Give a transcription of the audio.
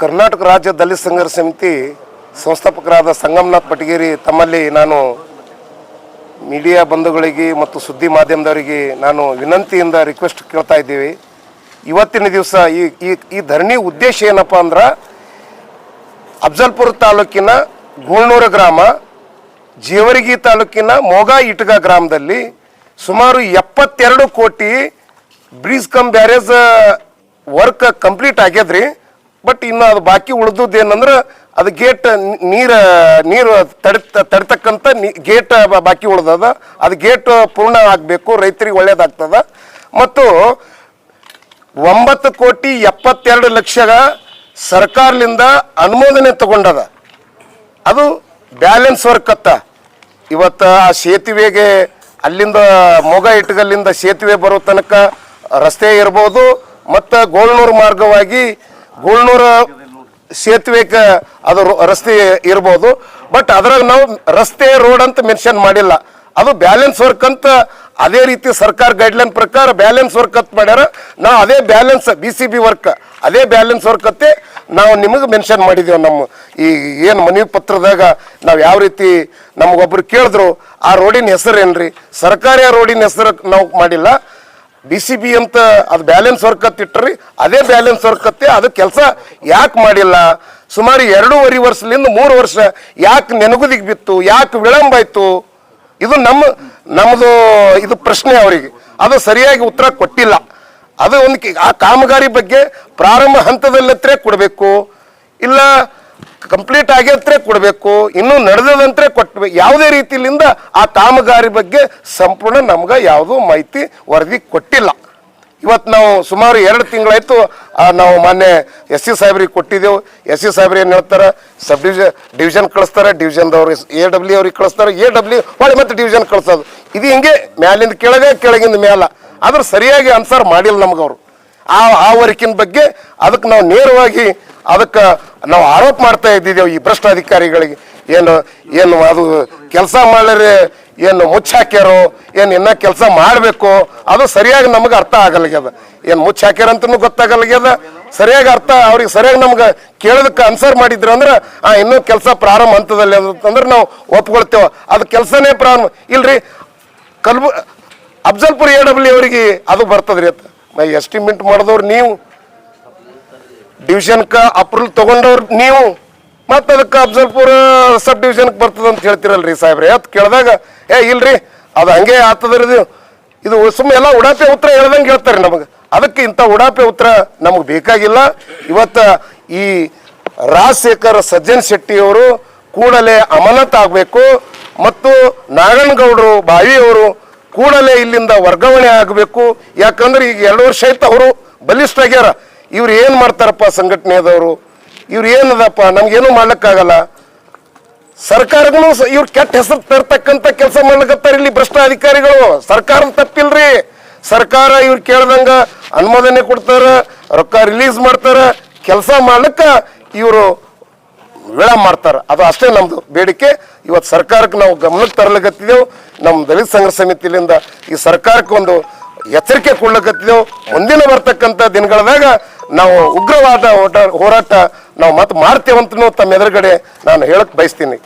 ಕರ್ನಾಟಕ ರಾಜ್ಯ ದಲಿತ ಸಂಘರ್ಷ ಸಮಿತಿ ಸಂಸ್ಥಾಪಕರಾದ ಸಂಗಮನಾಥ್ ಪಟಗೇರಿ ತಮ್ಮಲ್ಲಿ ನಾನು ಮೀಡಿಯಾ ಬಂಧುಗಳಿಗೆ ಮತ್ತು ಸುದ್ದಿ ಮಾಧ್ಯಮದವರಿಗೆ ನಾನು ವಿನಂತಿಯಿಂದ ರಿಕ್ವೆಸ್ಟ್ ಕೇಳ್ತಾ ಇದ್ದೀವಿ. ಇವತ್ತಿನ ದಿವಸ ಈ ಈ ಧರಣಿ ಉದ್ದೇಶ ಏನಪ್ಪ ಅಂದ್ರೆ ಅಫ್ಜಲ್ಪುರ ತಾಲೂಕಿನ ಗೂಳ್ನೂರ ಗ್ರಾಮ, ಜೇವರಿಗಿ ತಾಲೂಕಿನ ಮೋಗ ಇಟಗ ಗ್ರಾಮದಲ್ಲಿ ಸುಮಾರು ಎಪ್ಪತ್ತೆರಡು ಕೋಟಿ bridge cum barrage work complete ಆಗ್ಯದ್ರಿ. ಬಟ್ ಇನ್ನು ಅದು ಬಾಕಿ ಉಳಿದದ್ದು ಏನಂದ್ರೆ ಅದು ಗೇಟ್ ನೀರು ನೀರು ತಡಿತ, ತಡಿತಕ್ಕಂಥ ಗೇಟ್ ಬಾಕಿ ಉಳ್ದದ. ಅದು ಗೇಟ್ ಪೂರ್ಣ ಆಗಬೇಕು, ರೈತರಿಗೆ ಒಳ್ಳೇದಾಗ್ತದ. ಮತ್ತು ಒಂಬತ್ತು ಕೋಟಿ ಎಪ್ಪತ್ತೆರಡು ಲಕ್ಷ ಸರ್ಕಾರದಿಂದ ಅನುಮೋದನೆ ತಗೊಂಡದ. ಅದು ಬ್ಯಾಲೆನ್ಸ್ ವರ್ಕ್ ಅತ್ತ. ಇವತ್ತು ಆ ಸೇತುವೆಗೆ ಅಲ್ಲಿಂದ ಮೊಗ ಇಟ್ಟಗಲ್ಲಿಂದ ಸೇತುವೆ ಬರೋ ತನಕ ರಸ್ತೆ ಇರ್ಬೋದು, ಮತ್ತು ಗೋಳ್ನೂರು ಮಾರ್ಗವಾಗಿ ಗೋಳ್ನೂರು ಸೇತುವೆಗೆ ಅದು ರಸ್ತೆ ಇರ್ಬೋದು. ಬಟ್ ಅದ್ರಾಗ ನಾವು ರಸ್ತೆ ರೋಡ್ ಅಂತ ಮೆನ್ಷನ್ ಮಾಡಿಲ್ಲ. ಅದು ಬ್ಯಾಲೆನ್ಸ್ ವರ್ಕ್ ಅಂತ ಅದೇ ರೀತಿ ಸರ್ಕಾರ ಗೈಡ್ಲೈನ್ ಪ್ರಕಾರ ಬ್ಯಾಲೆನ್ಸ್ ವರ್ಕ್ ಅಂತ ಮಾಡ್ಯಾರ. ನಾವು ಅದೇ balance B C B work ಅದೇ ಬ್ಯಾಲೆನ್ಸ್ ವರ್ಕ್ ಅತ್ತೆ ನಾವು ನಿಮಗೆ ಮೆನ್ಷನ್ ಮಾಡಿದ್ದೇವೆ ನಮ್ಮ ಈ ಏನು ಮನವಿ ಪತ್ರದಾಗ ನಾವು ಯಾವ ರೀತಿ ನಮಗೊಬ್ರು ಕೇಳಿದ್ರು, ಆ ರೋಡಿನ ಹೆಸರು ಏನ್ರಿ ಸರ್ಕಾರಿ ರೋಡಿನ ಹೆಸರು ನಾವು ಮಾಡಿಲ್ಲ. ಬಿ ಸಿ ಬಿ ಅಂತ ಅದು ಬ್ಯಾಲೆನ್ಸ್ ವರ್ಕ್ ಇಟ್ಟರಿ ಅದೇ ಬ್ಯಾಲೆನ್ಸ್ ವರ್ಕ್ ಅತ್ತೆ ಅದು ಕೆಲಸ ಯಾಕೆ ಮಾಡಿಲ್ಲ? ಸುಮಾರು ಎರಡೂವರೆ ವರ್ಷದಿಂದ ಮೂರು ವರ್ಷ ಯಾಕೆ ನೆನಗುದಿಗೆ ಬಿತ್ತು? ಯಾಕೆ ವಿಳಂಬ ಆಯಿತು? ಇದು ನಮ್ಮ ನಮ್ಮದು ಇದು ಪ್ರಶ್ನೆ ಅವರಿಗೆ. ಅದು ಸರಿಯಾಗಿ ಉತ್ತರ ಕೊಟ್ಟಿಲ್ಲ. ಅದು ಒಂದು ಆ ಕಾಮಗಾರಿ ಬಗ್ಗೆ ಪ್ರಾರಂಭ ಹಂತದಲ್ಲತ್ರ ಕೊಡಬೇಕು. ಇಲ್ಲ ಕಂಪ್ಲೀಟ್ ಆಗ್ಯತ್ರೆ ಕೊಡಬೇಕು, ಇನ್ನೂ ನಡೆದದಂತ್ರೆ ಕೊಟ್ಬೇಕು ಯಾವುದೇ ರೀತಿಯಿಂದ ಆ ಕಾಮಗಾರಿ ಬಗ್ಗೆ ಸಂಪೂರ್ಣ ನಮ್ಗೆ ಯಾವುದೂ ಮಾಹಿತಿ ವರದಿ ಕೊಟ್ಟಿಲ್ಲ. ಇವತ್ತು ನಾವು ಸುಮಾರು ಎರಡು ತಿಂಗಳಾಯಿತು ನಾವು ಮೊನ್ನೆ ಎಸ್ ಸಿ ಸಾಹೇಬ್ರಿಗೆ ಕೊಟ್ಟಿದ್ದೆವು ಎಸ್ ಸಿ ಸಾಹೇಬ್ರು ಏನು ಹೇಳ್ತಾರೆ, ಸಬ್ ಡಿವಿಷನ್ ಡಿವಿಷನ್ ಕಳಿಸ್ತಾರೆ, ಡಿವಿಷನ್ದವ್ರು ಎ ಡಬ್ಲ್ಯೂ ಅವ್ರಿಗೆ ಕಳಿಸ್ತಾರೆ, ಎ ಡಬ್ಲ್ಯೂ ಹೊಳೆ ಮತ್ತೆ ಡಿವಿಷನ್ ಕಳಿಸೋದು. ಇದು ಹಿಂಗೆ ಮ್ಯಾಲಿಂದ ಕೆಳಗೆ, ಕೆಳಗಿಂದ ಮ್ಯಾಲ. ಆದ್ರೆ ಸರಿಯಾಗಿ ಅನ್ಸರ್ ಮಾಡಿಲ್ಲ ಅವರು ಆ ಆ ವರ್ಕಿನ ಬಗ್ಗೆ ಅದಕ್ಕೆ ನಾವು ನೇರವಾಗಿ ಅದಕ್ಕೆ ನಾವು ಆರೋಪ ಮಾಡ್ತಾ ಇದ್ದಿದ್ದೇವೆ ಈ ಭ್ರಷ್ಟ ಅಧಿಕಾರಿಗಳಿಗೆ. ಏನು ಏನು ಅದು ಕೆಲಸ ಮಾಡಿದ್ರೆ ಏನು ಮುಚ್ಚಾಕ್ಯಾರೋ, ಏನು ಇನ್ನ ಕೆಲಸ ಮಾಡಬೇಕು, ಅದು ಸರಿಯಾಗಿ ನಮಗೆ ಅರ್ಥ ಆಗಲ್ಗ್ಯದ. ಏನು ಮುಚ್ಚಾಕ್ಯಾರ ಅಂತನೂ ಗೊತ್ತಾಗಲ್ಗ್ಯದ. ಸರಿಯಾಗಿ ಅರ್ಥ, ಅವ್ರಿಗೆ ಸರಿಯಾಗಿ ನಮ್ಗೆ ಕೇಳೋದಕ್ಕೆ ಆನ್ಸರ್ ಮಾಡಿದ್ರು ಅಂದ್ರೆ, ಆ, ಇನ್ನೂ ಕೆಲಸ ಪ್ರಾರಂಭ ಹಂತದಲ್ಲಿ ಅಂತಂದ್ರೆ ನಾವು ಒಪ್ಕೊಳ್ತೇವೆ. ಅದು ಕೆಲಸನೇ ಪ್ರಾರಂಭ, ಇಲ್ರಿ, ಕಲ್ಬು, ಅಫ್ಜಲ್ಪುರ್ ಎ ಡಬ್ಲ್ಯೂ ಅವರಿಗೆ ಅದು ಬರ್ತದ್ರಿ ಅಂತ ಎಸ್ಟಿಮೇಟ್ ಮಾಡಿದವ್ರು ನೀವು. ಡಿವಿಷನ್ಕ ಅಪ್ರೂವಲ್ ತಗೊಂಡವ್ರು ನೀವು. ಮತ್ತೆ ಅದಕ್ಕೆ ಅಫ್ಜಲ್ಪುರ ಸಬ್ ಡಿವಿಷನ್ಗೆ ಬರ್ತದೆ ಅಂತ ಹೇಳ್ತಿರಲ್ರಿ ಸಾಹೇಬ್ರಿ. ಅತ್ ಕೇಳಿದಾಗ, ಏ, ಇಲ್ರಿ, ಅದು ಹಂಗೆ ಆಗ್ತದ್ರಿ ಇದು. ಇದು ಸುಮ್ಮನೆ ಎಲ್ಲ ಉಡಾಪೆ ಉತ್ತರ ಹೇಳ್ದಂಗೆ ಹೇಳ್ತಾರೆ ನಮಗೆ. ಅದಕ್ಕೆ ಇಂಥ ಉಡಾಪೆ ಉತ್ತರ ನಮಗೆ ಬೇಕಾಗಿಲ್ಲ. ಇವತ್ತು ಈ ರಾಜಶೇಖರ್ ಸಜ್ಜನ್ ಶೆಟ್ಟಿಯವರು ಕೂಡಲೇ ಅಮಾನತ್ ಆಗಬೇಕು. ಮತ್ತು ನಾಗನಗೌಡರು ಬಾವಿಯವರು ಕೂಡಲೇ ಇಲ್ಲಿಂದ ವರ್ಗಾವಣೆ ಆಗಬೇಕು. ಯಾಕಂದ್ರೆ ಈಗ ಎರಡು ವರ್ಷ ಆಯ್ತು ಅವರು ಬಲಿಷ್ಠ ಆಗ್ಯಾರ. ಇವ್ರು ಏನು ಮಾಡ್ತಾರಪ್ಪ ಸಂಘಟನೆದವರು? ಇವ್ರು ಏನದಪ್ಪ? ನಮ್ಗೇನು ಮಾಡ್ಲಿಕ್ಕಾಗಲ್ಲ. ಸರ್ಕಾರಗಳು ಇವ್ರು ಕೆಟ್ಟ ಹೆಸರು ತರ್ತಕ್ಕಂಥ ಕೆಲಸ ಮಾಡ್ಲಿಕತ್ತಾರ ಇಲ್ಲಿ ಭ್ರಷ್ಟ ಅಧಿಕಾರಿಗಳು ಸರ್ಕಾರ ತಪ್ಪಿಲ್ರಿ. ಸರ್ಕಾರ ಇವ್ರು ಕೇಳ್ದಂಗ ಅನುಮೋದನೆ ಕೊಡ್ತಾರ, ರೊಕ್ಕ ರಿಲೀಸ್ ಮಾಡ್ತಾರ, ಕೆಲಸ ಮಾಡ್ಲಿಕ್ಕ ಇವರು ವಿಳಂಬ ಮಾಡ್ತಾರೆ. ಅದು ಅಷ್ಟೇ ನಮ್ದು ಬೇಡಿಕೆ. ಇವತ್ತು ಸರ್ಕಾರಕ್ಕೆ ನಾವು ಗಮನಕ್ಕೆ ತರಲಿಕತ್ತಿದ್ದೆವು. ನಮ್ಮ ದಲಿತ ಸಂಘ ಸಮಿತಿಯಿಂದ ಈ ಸರ್ಕಾರಕ್ಕೆ ಒಂದು ಎಚ್ಚರಿಕೆ ಕೊಡ್ಲಕತ್ತಿದೆವು. ಮುಂದಿನ ಬರ್ತಕ್ಕಂಥ ದಿನಗಳದಾಗ ನಾವು ಉಗ್ರವಾದ ಹೋರಾಟ ನಾವು ಮತ್ತೆ ಮಾಡ್ತೇವಂತನೂ ತಮ್ಮ ಎದುರುಗಡೆ ನಾನು ಹೇಳಕ್ ಬಯಸ್ತೀನಿ.